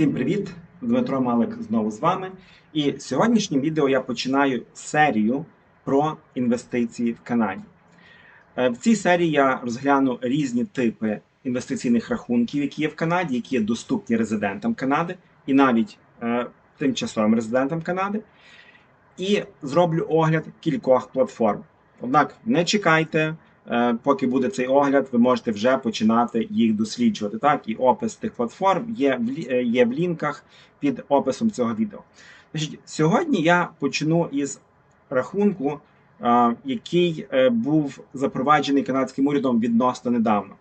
Всім привіт! Дмитро Малик знову з вами. І сьогоднішнім відео я починаю серію про інвестиції в Канаді. Е, В цій серії я розгляну різні типи інвестиційних рахунків, які є в Канаді, які є доступні резидентам Канади і навіть е, тимчасовим резидентам Канади. І зроблю огляд кількох платформ. Однак не чекайте, поки буде цей огляд, ви можете вже починати їх досліджувати. Так, і опис тих платформ є в, е, є в лінках під описом цього відео. Значить, сьогодні я почну із рахунку, е, який е, був запроваджений канадським урядом відносно недавно.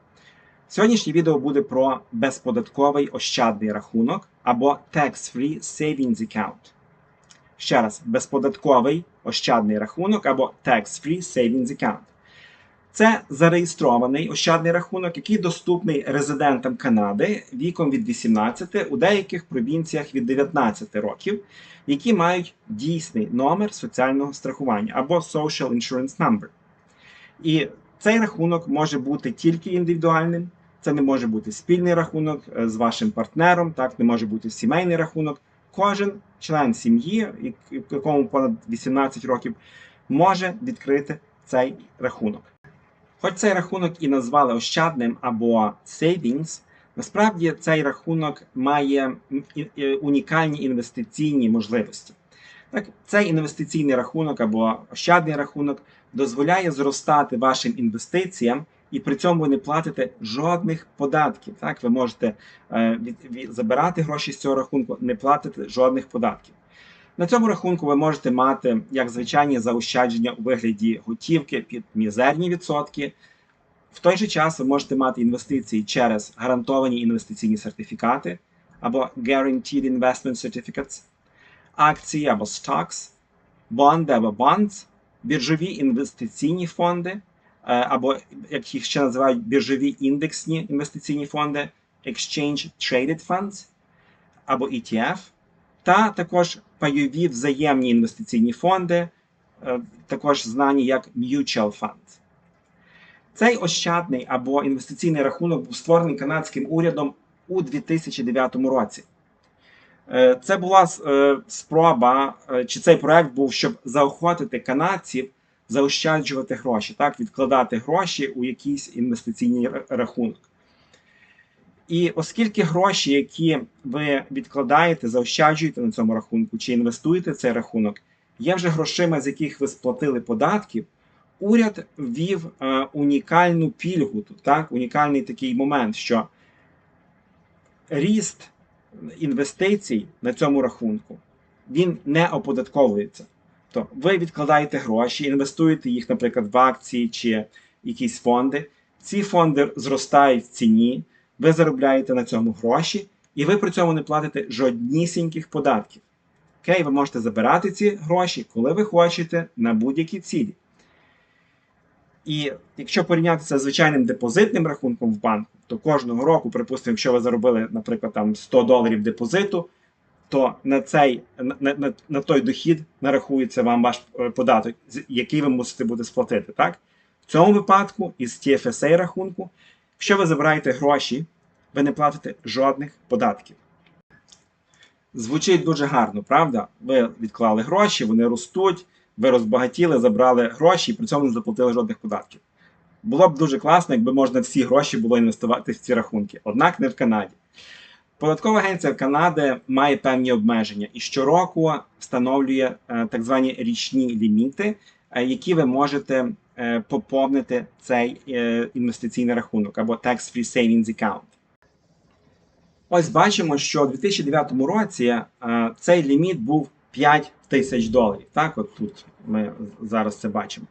Сьогоднішнє відео буде про безподатковий ощадний рахунок або Tax-Free Savings Account. Ще раз, безподатковий ощадний рахунок або Tax-Free Savings Account. Це зареєстрований ощадний рахунок, який доступний резидентам Канади віком від 18, у деяких провінціях від 19 років, які мають дійсний номер соціального страхування або Social Insurance Number. І цей рахунок може бути тільки індивідуальним, це не може бути спільний рахунок е, з вашим партнером, так не може бути сімейний рахунок. Кожен член сім'ї, якому понад 18 років, може відкрити цей рахунок. Хоч цей рахунок і назвали ощадним або savings, насправді цей рахунок має унікальні інвестиційні можливості. Так, цей інвестиційний рахунок або ощадний рахунок дозволяє зростати вашим інвестиціям, і при цьому не платите жодних податків. Так, ви можете е, від, від, забирати гроші з цього рахунку, не платити жодних податків. На цьому рахунку ви можете мати як звичайні заощадження у вигляді готівки під мізерні відсотки. В той же час ви можете мати інвестиції через гарантовані інвестиційні сертифікати або Guaranteed Investment Certificates, акції або stocks, бонди або bonds, біржові інвестиційні фонди, е, або як їх ще називають біржові індексні інвестиційні фонди, Exchange Traded Funds або ETF, та також пайові взаємні інвестиційні фонди, е, також знані як Mutual Funds. Цей ощадний або інвестиційний рахунок був створений канадським урядом у 2009 році. Е, Це була е, спроба, чи цей проект був, щоб заохотити канадців заощаджувати гроші, так, відкладати гроші у якийсь інвестиційний рахунок. І оскільки гроші, які ви відкладаєте, заощаджуєте на цьому рахунку чи інвестуєте цей рахунок, є вже грошима, з яких ви сплатили податків, уряд ввів е, унікальну пільгу так, унікальний такий момент, що ріст інвестицій на цьому рахунку він не оподатковується. Тобто ви відкладаєте гроші, інвестуєте їх, наприклад, в акції чи якісь фонди. Ці фонди зростають в ціні, ви заробляєте на цьому гроші, і ви при цьому не платите жоднісіньких податків. Окей, ви можете забирати ці гроші, коли ви хочете, на будь-які цілі. І якщо порівняти це з звичайним депозитним рахунком в банку, то кожного року, припустимо, якщо ви заробили, наприклад, там 100 доларів депозиту, то на цей на, на, на той дохід нарахується вам ваш е, податок, який ви мусите буде сплатити. Так? В цьому випадку із TFSA рахунку, якщо ви забираєте гроші, ви не платите жодних податків. Звучить дуже гарно, правда? Ви відклали гроші, вони ростуть, ви розбагатіли, забрали гроші і при цьому не заплатили жодних податків. Було б дуже класно, якби можна всі гроші було інвестувати в ці рахунки, однак не в Канаді. Податкова агенція Канади має певні обмеження і щороку встановлює е, так звані річні ліміти, е, які ви можете поповнити цей е, інвестиційний рахунок або Tax-Free Savings Account. Ось бачимо, що у 2009 році е, цей ліміт був 5 тисяч доларів. Так, от тут ми зараз це бачимо.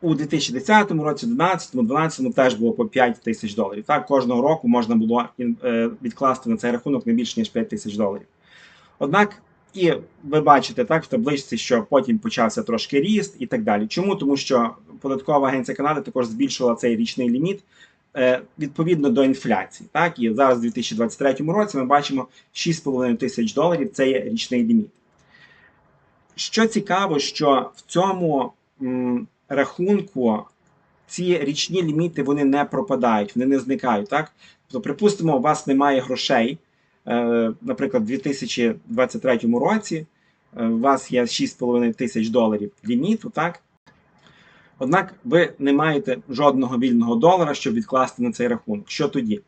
У 2010 році, 2011, 2012 теж було по 5 тисяч доларів. Так, кожного року можна було е, відкласти на цей рахунок не більше ніж 5 тисяч доларів. Однак, і ви бачите так в табличці, що потім почався трошки ріст і так далі. Чому? Тому що податкова агенція Канади також збільшила цей річний ліміт е, відповідно до інфляції. Так, і зараз у 2023 році ми бачимо 6,5 тисяч доларів це є річний ліміт. Що цікаво, що в цьому м, рахунку ці річні ліміти вони не пропадають, вони не зникають. Так? Тобто, припустимо, у вас немає грошей наприклад, у 2023 році е, у вас є 6,5 тисяч доларів ліміту, так? Однак ви не маєте жодного вільного долара, щоб відкласти на цей рахунок. Що тоді?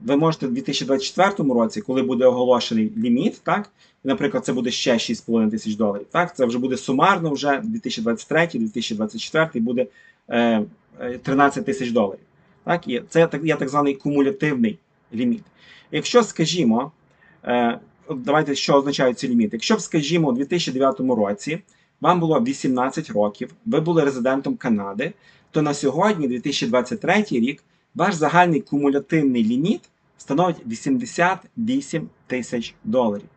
Ви можете в 2024 році, коли буде оголошений ліміт, так, наприклад, це буде ще 6,5 тисяч доларів. Так, це вже буде сумарно вже 2023, 2024 буде е, е, 13 тисяч доларів. Так, і це так, є так званий кумулятивний ліміт. Якщо, скажімо, е, давайте що означають ці ліміти. Якщо, скажімо, у 2009 році вам було 18 років, ви були резидентом Канади, то на сьогодні, 2023 рік, ваш загальний кумулятивний ліміт становить 88 тисяч доларів.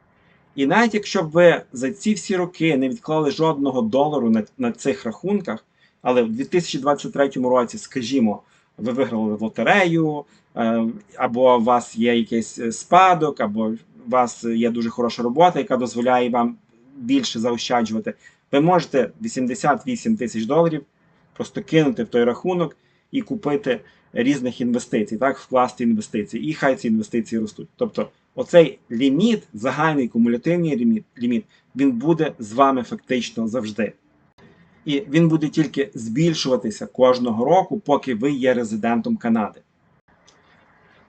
І навіть якщо б ви за ці всі роки не відклали жодного долару на, на цих рахунках, але в 2023 році, скажімо, ви виграли в лотерею, е, або у вас є якийсь е, спадок, або у вас є дуже хороша робота, яка дозволяє вам більше заощаджувати, ви можете 88 тисяч доларів просто кинути в той рахунок і купити різних інвестицій, так, вкласти інвестиції, і хай ці інвестиції ростуть. Тобто, оцей ліміт, загальний кумулятивний ліміт, ліміт, він буде з вами фактично завжди. І він буде тільки збільшуватися кожного року, поки ви є резидентом Канади.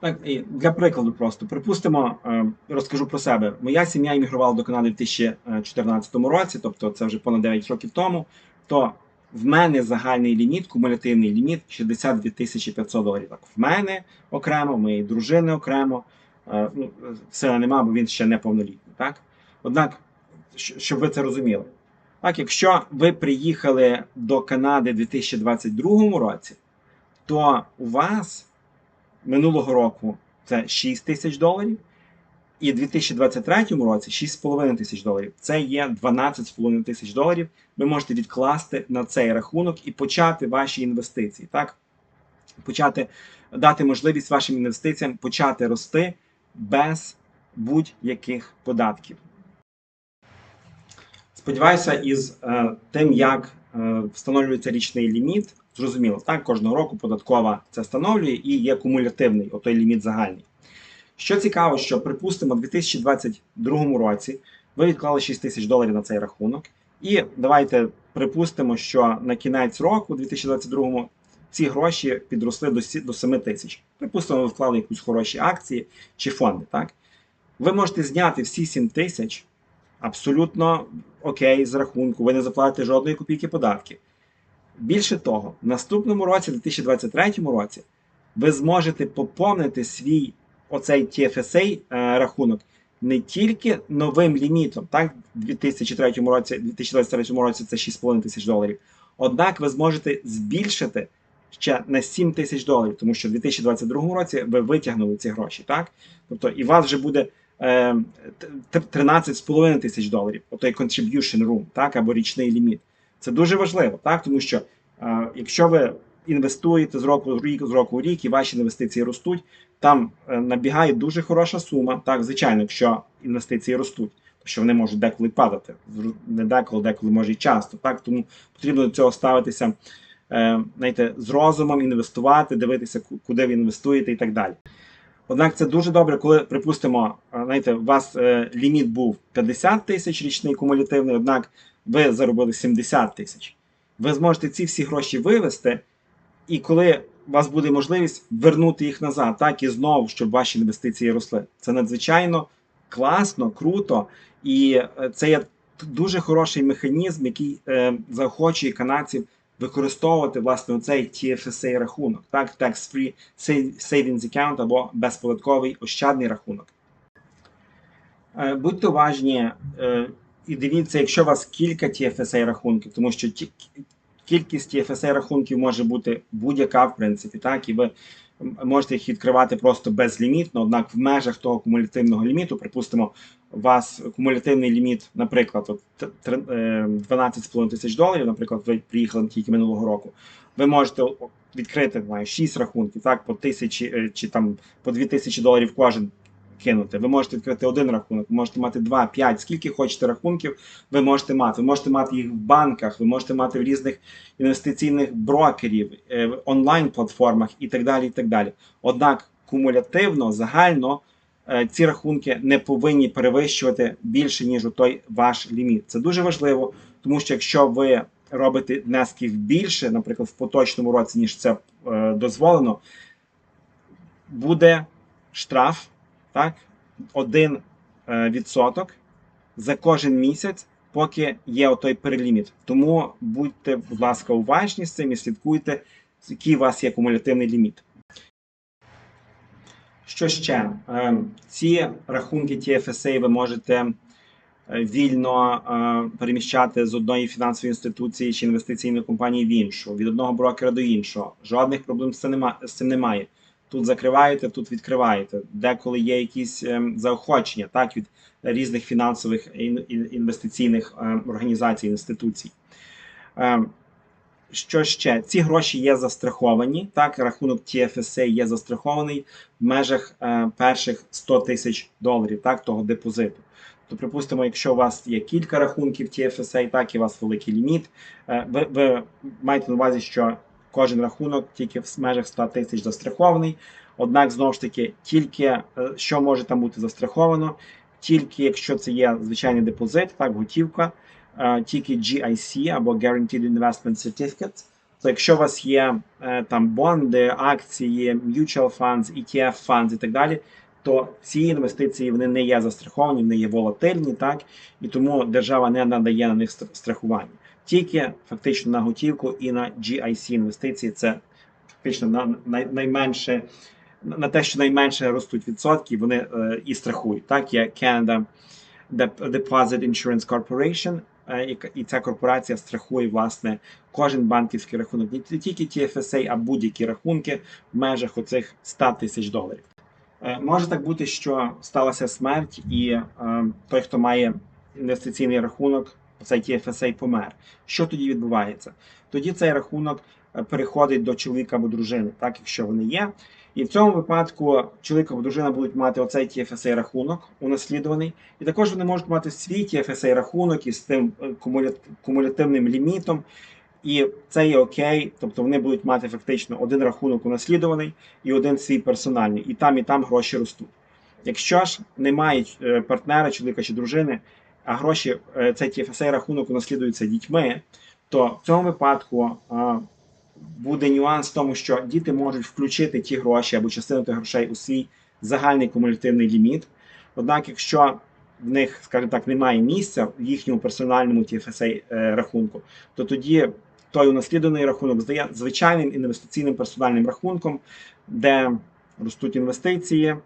Так, і для прикладу, просто припустимо, е, розкажу про себе. Моя сім'я іммігрувала до Канади в 2014 році, тобто це вже понад 9 років тому. То в мене загальний ліміт, кумулятивний ліміт 62 тисячі 500 доларів. Так, в мене окремо, в моєї дружини окремо. Е, Ну, сина нема, бо він ще не повнолітній. Так? Однак, щоб ви це розуміли, так, якщо ви приїхали до Канади у 2022 році, то у вас минулого року це 6 тисяч доларів, і у 2023 році 6,5 тисяч доларів. Це є 12,5 тисяч доларів. Ви можете відкласти на цей рахунок і почати ваші інвестиції. Так? Почати дати можливість вашим інвестиціям почати рости без будь-яких податків. Сподіваюся, із е, тим, як е, встановлюється річний ліміт, зрозуміло, так, кожного року податкова це встановлює і є кумулятивний, отой ліміт загальний. Що цікаво, що припустимо, у 2022 році ви відклали 6 тисяч доларів на цей рахунок, і давайте припустимо, що на кінець року, 2022 ці гроші підросли до до 7 тисяч. Припустимо, ви вклали якусь хороші акції чи фонди. Так? Ви можете зняти всі 7 тисяч абсолютно окей з рахунку, ви не заплатите жодної копійки податків. Більше того, в наступному році, 2023 році, ви зможете поповнити свій оцей TFSA е, рахунок не тільки новим лімітом, так, в 2003 році, 2023 році це 6,5 тисяч доларів. Однак ви зможете збільшити ще на 7 тисяч доларів, тому що в 2022 році ви витягнули ці гроші, так? Тобто, і у вас вже буде 13,5 тисяч доларів, отой contribution room, так, або річний ліміт. Це дуже важливо, так, тому що е, якщо ви інвестуєте з року в рік, з року в рік, і ваші інвестиції ростуть, там е, набігає дуже хороша сума. Так, звичайно, якщо інвестиції ростуть, то що вони можуть деколи падати. Не деколи, деколи може і часто. Так, тому потрібно до цього ставитися е, знаєте, з розумом, інвестувати, дивитися, куди ви інвестуєте і так далі. Однак це дуже добре, коли, припустимо, знаєте, у вас е, ліміт був 50 тисяч річний кумулятивний, однак ви заробили 70 тисяч. Ви зможете ці всі гроші вивести, і коли у вас буде можливість вернути їх назад, так і знову, щоб ваші інвестиції росли. Це надзвичайно класно, круто, і е, це є дуже хороший механізм, який е, заохочує канадців використовувати власне цей TFSA рахунок, так, tax-free savings account або безподатковий ощадний рахунок. Е, Будьте уважні е, і дивіться, якщо у вас кілька TFSA рахунків, тому що кількість TFSA рахунків може бути будь-яка, в принципі, так, і ви можете їх відкривати просто безлімітно, однак в межах того кумулятивного ліміту, припустимо, у вас кумулятивний ліміт, наприклад, от, т- тр- е, 12,5 тисяч доларів, наприклад, ви приїхали тільки минулого року, ви можете відкрити знаю, 6 рахунків, так, по тисячі е, чи там по 2 тисячі доларів кожен кинути. Ви можете відкрити один рахунок, ви можете мати 2, 5, скільки хочете рахунків, ви можете мати. Ви можете мати їх в банках, ви можете мати в різних інвестиційних брокерів, е, онлайн-платформах і так далі. і так далі. Однак кумулятивно, загально ці рахунки не повинні перевищувати більше, ніж той ваш ліміт. Це дуже важливо, тому що якщо ви робите внесків більше, наприклад, в поточному році, ніж це е, дозволено, буде штраф, так, 1 е, відсоток за кожен місяць, поки є отой переліміт. Тому будьте, будь ласка, уважні з цим і слідкуйте, який у вас є кумулятивний ліміт. Що ще? Е, Ці рахунки TFSA ви можете е, вільно е, переміщати з одної фінансової інституції чи інвестиційної компанії в іншу, від одного брокера до іншого. Жодних проблем з цим немає. Тут закриваєте, тут відкриваєте. Деколи є якісь заохочення так, від різних фінансових ін- ін- інвестиційних організацій, інституцій. Що ще? Ці гроші є застраховані. Так, рахунок TFSA є застрахований в межах е, перших 100 тисяч доларів, так, того депозиту. То, припустимо, якщо у вас є кілька рахунків TFSA, так і у вас великий ліміт, е, ви, ви маєте на увазі, що кожен рахунок тільки в межах 100 тисяч застрахований. Однак, знову ж таки, тільки е, що може там бути застраховано, тільки якщо це є звичайний депозит, так, готівка, тільки GIC або Guaranteed Investment Certificate. То якщо у вас є е, там бонди, акції, mutual funds, ETF funds і так далі, то ці інвестиції вони не є застраховані, вони є волатильні, так і тому держава не надає на них стр- страхування. Тільки фактично на готівку і на GIC інвестиції це фактично на найменше на те, що найменше ростуть відсотки, вони е, і страхують. Так, є Canada Dep- Deposit Insurance Corporation, е, і ця корпорація страхує власне кожен банківський рахунок, не тільки TFSA, а будь-які рахунки в межах оцих 100 тисяч доларів. Е, Може так бути, що сталася смерть, і е, той, хто має інвестиційний рахунок, цей TFSA помер. Що тоді відбувається? Тоді цей рахунок е, переходить до чоловіка або дружини, так якщо вони є. І в цьому випадку чоловік або дружина будуть мати оцей TFSA рахунок унаслідуваний, і також вони можуть мати свій TFSA рахунок із тим е, кумулятивним лімітом. І це є окей, тобто вони будуть мати фактично один рахунок унаслідуваний і один свій персональний, і там, і там гроші ростуть. Якщо ж немає е, партнера, чоловіка чи дружини, а гроші, е, цей TFSA рахунок унаслідується дітьми, то в цьому випадку буде нюанс в тому, що діти можуть включити ті гроші або частину тих грошей у свій загальний кумулятивний ліміт. Однак, якщо в них, скажімо так, немає місця в їхньому персональному TFSA е, рахунку, то тоді той унаслідуваний рахунок здає звичайним інвестиційним персональним рахунком, де ростуть інвестиції,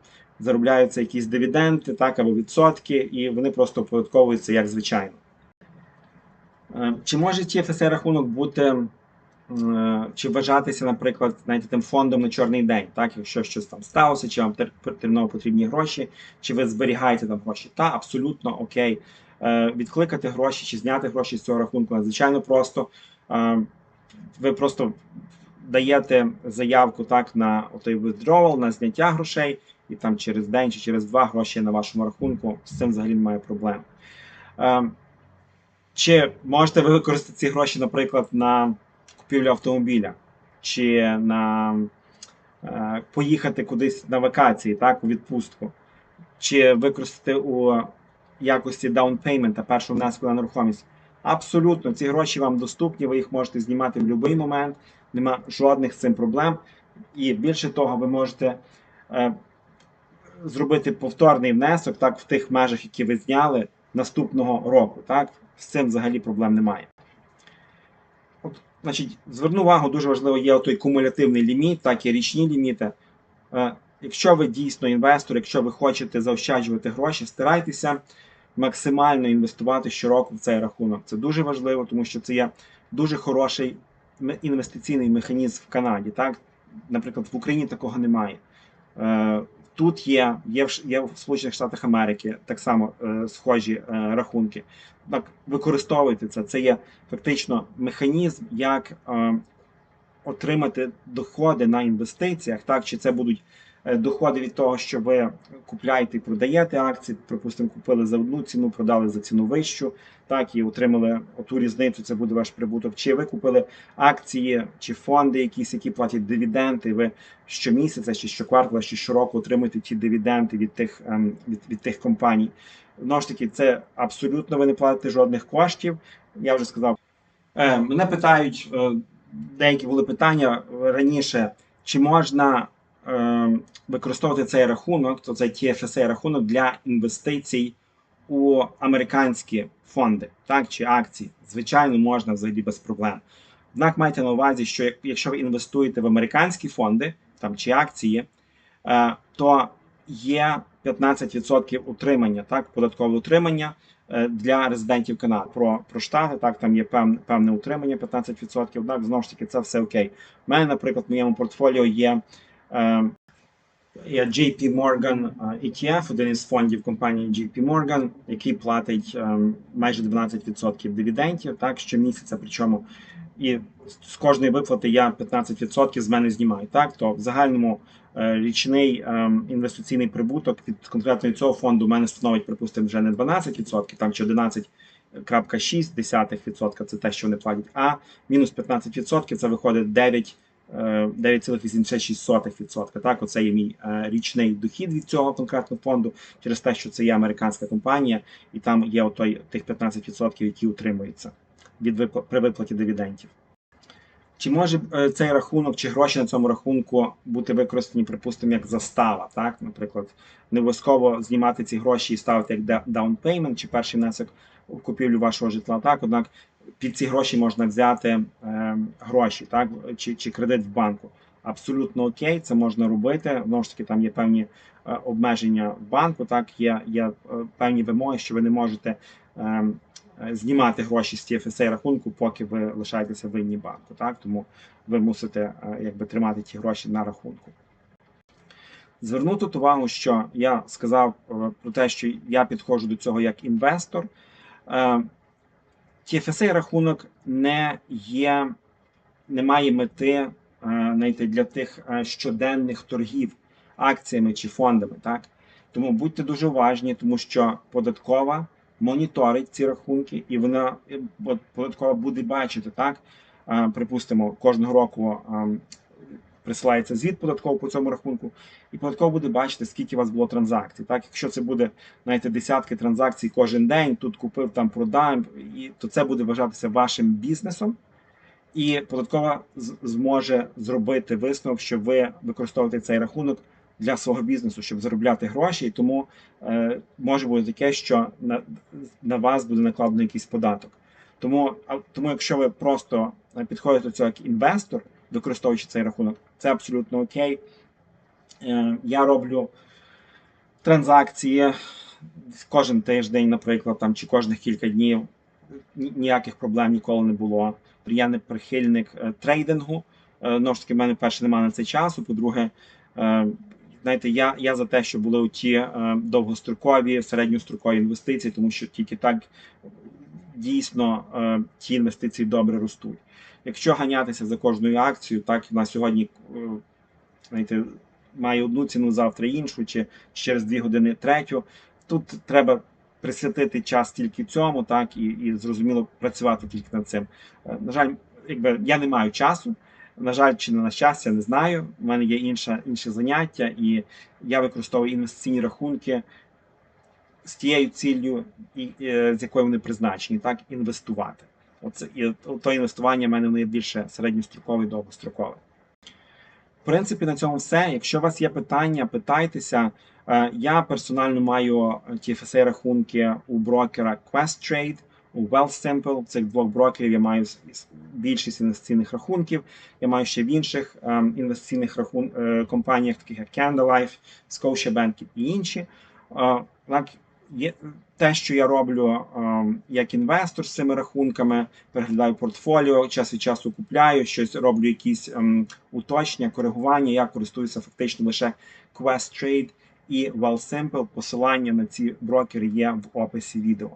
заробляються якісь дивіденди, так або відсотки, і вони просто оподатковуються як звичайно. Е, Чи може TFSA рахунок бути чи вважатися, наприклад, знаєте, тим фондом на чорний день, так, якщо щось там сталося, чи вам тер- терміново потрібні гроші, чи ви зберігаєте там гроші? Та абсолютно окей. Е, Відкликати гроші чи зняти гроші з цього рахунку надзвичайно просто. Е, Ви просто даєте заявку так на той withdrawal, на зняття грошей, і там через день чи через два гроші на вашому рахунку. З цим взагалі немає проблем. Е, Чи можете ви використати ці гроші, наприклад, на купівлю автомобіля, чи на е, поїхати кудись на вакації, так, у відпустку, чи використати у якості даунпеймента, першого внеску на нерухомість. Абсолютно, ці гроші вам доступні, ви їх можете знімати в будь-який момент, нема жодних з цим проблем. І більше того, ви можете е, зробити повторний внесок так, в тих межах, які ви зняли наступного року. Так? З цим взагалі проблем немає. Значить, зверну увагу, дуже важливо є той кумулятивний ліміт, так і річні ліміти. Е, якщо ви дійсно інвестор, якщо ви хочете заощаджувати гроші, старайтеся максимально інвестувати щороку в цей рахунок. Це дуже важливо, тому що це є дуже хороший інвестиційний механізм в Канаді. Так? Наприклад, в Україні такого немає. Тут є, є, в, є в Сполучених Штатах Америки так само е, схожі е, рахунки. Так, використовуйте це. Це є фактично механізм, як е, отримати доходи на інвестиціях, так, чи це будуть доходи від того, що ви купляєте і продаєте акції. Припустимо, купили за одну ціну, продали за ціну вищу, так і отримали оту різницю. Це буде ваш прибуток. Чи ви купили акції чи фонди, якісь, які платять дивіденди. Ви щомісяця, чи щоквартала, чи щороку отримуєте ті дивіденди від тих ем, від, від тих компаній. Знову ж таки, це абсолютно ви не платите жодних коштів. Я вже сказав. Е, мене питають, е, деякі були питання раніше, чи можна е, використовувати цей рахунок, то цей TFSA рахунок для інвестицій у американські фонди, так чи акції. Звичайно, можна взагалі без проблем. Однак майте на увазі, що якщо ви інвестуєте в американські фонди там чи акції, е, то є 15% утримання, так, податкове утримання е, для резидентів Канади. Про про штати, так, там є певне певне утримання 15%. Так, знову ж таки, це все окей. У мене, наприклад, в моєму портфоліо є. Е, Є JP Morgan ETF, один із фондів компанії JP Morgan, який платить майже 12% дивідендів так, щомісяця. Причому і з кожної виплати я 15% з мене знімаю. Так, то в загальному е, річний е, інвестиційний прибуток від конкретно цього фонду у мене становить, припустимо, вже не 12%, там чи 11,6% це те, що вони платять, а мінус 15% це виходить 9%. 9,86%. Так, оце є мій е, річний дохід від цього конкретного фонду через те, що це є американська компанія, і там є отой тих 15%, які утримуються від випл... при виплаті дивідендів. Чи може е, цей рахунок чи гроші на цьому рахунку бути використані, припустимо, як застава? Так, наприклад, не обов'язково знімати ці гроші і ставити як down payment чи перший внесок у купівлю вашого житла. Так, однак під ці гроші можна взяти е, гроші, так чи чи кредит в банку. Абсолютно окей, це можна робити. Знову ж таки, там є певні е, обмеження в банку. Так, є є е, певні вимоги, що ви не можете е, знімати гроші з TFSA рахунку, поки ви лишаєтеся винні банку. Так, тому ви мусите е, якби тримати ті гроші на рахунку. Зверну тут увагу, що я сказав е, про те, що я підходжу до цього як інвестор. Е, TFSA рахунок не є, не має мети знаєте, для тих е, щоденних торгів акціями чи фондами. Так? Тому будьте дуже уважні, тому що податкова моніторить ці рахунки, і вона е, податкова буде бачити, так? Припустимо, кожного року присилається звіт податково по цьому рахунку, і податково буде бачити, скільки у вас було транзакцій. Так, Якщо це буде знаєте, десятки транзакцій кожен день, тут купив, там продав, і, то це буде вважатися вашим бізнесом. І податкова зможе зробити висновок, що ви використовуєте цей рахунок для свого бізнесу, щоб заробляти гроші, і тому е, може бути таке, що на на вас буде накладено якийсь податок. Тому, а, тому, якщо ви просто підходите до цього як інвестор, використовуючи цей рахунок. Це абсолютно окей. Е, я роблю транзакції кожен тиждень, наприклад, там, чи кожних кілька днів. Ніяких проблем ніколи не було. Я не прихильник е, трейдингу. Е, знову ж таки, в мене перше немає на це часу. По-друге, знаєте, я я за те, що були ті довгострокові, середньострокові інвестиції, тому що тільки так дійсно ті інвестиції добре ростуть. Якщо ганятися за кожною акцією, так на сьогодні е, знаєте, має одну ціну, завтра іншу, чи через дві години третю. Тут треба присвятити час тільки цьому, так і і зрозуміло працювати тільки над цим. Е, на жаль, якби я не маю часу. На жаль, чи не на щастя, не знаю. У мене є інше, інше заняття, і я використовую інвестиційні рахунки з тією ціллю, е, з якою вони призначені, так інвестувати. Оце, і то інвестування в мене не більше середньострокове і довгострокове. В принципі, на цьому все. Якщо у вас є питання, питайтеся. Е, я персонально маю TFSA рахунки у брокера QuestTrade, у WealthSimple. Цих двох брокерів я маю більшість інвестиційних рахунків. Я маю ще в інших ем, інвестиційних рахун... Е, компаніях, таких як Candlelife, Scotiabank і інші. Е, є те, що я роблю ем, як інвестор з цими рахунками, переглядаю портфоліо, час від часу купляю щось, роблю якісь ем, уточнення, коригування. Я користуюся фактично лише Quest Trade і WellSimple. Посилання на ці брокери є в описі відео.